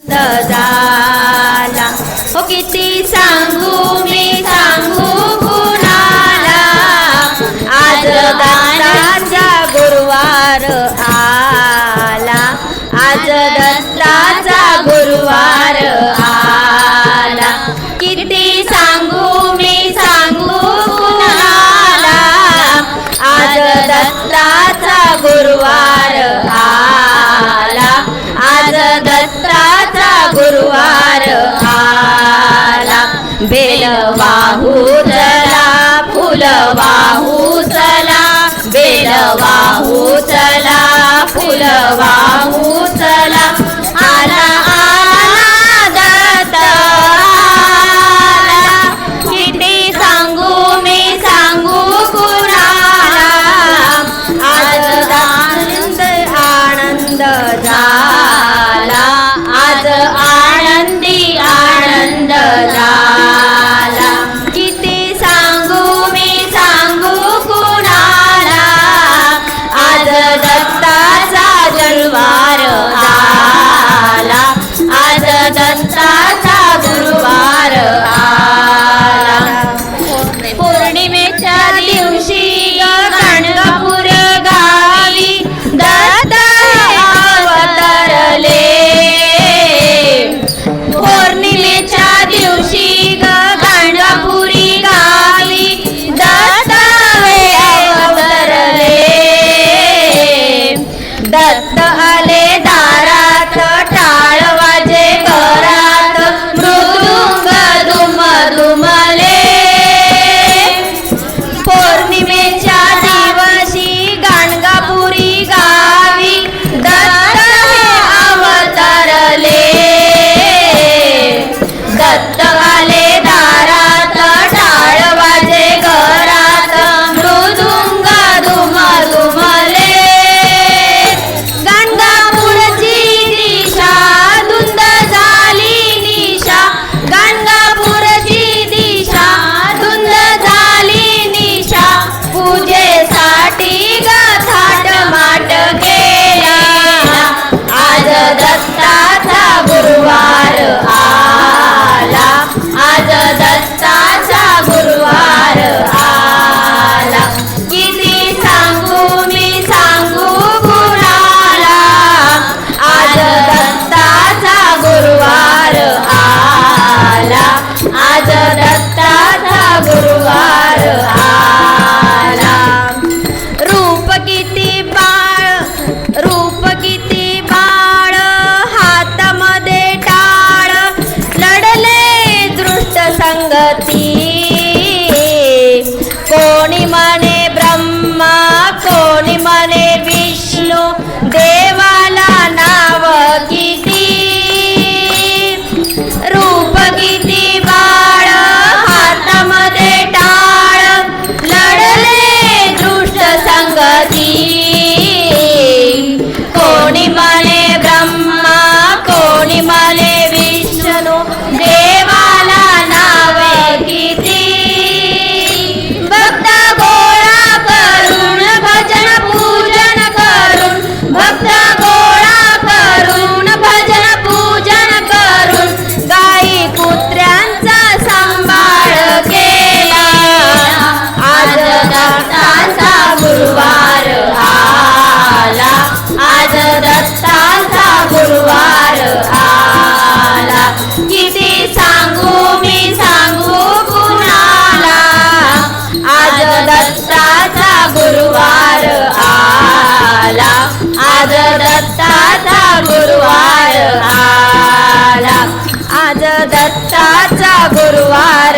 झाला हो किती सांगू मी सांगू कुणाला? आज दत्ताचा गुरुवार आला. आज दत्ताचा गुरुवार आला. किती सांगू मी सांगू कुणाला? आज दत्ताचा गुरुवार बेल बेलबाहू the the будет. वार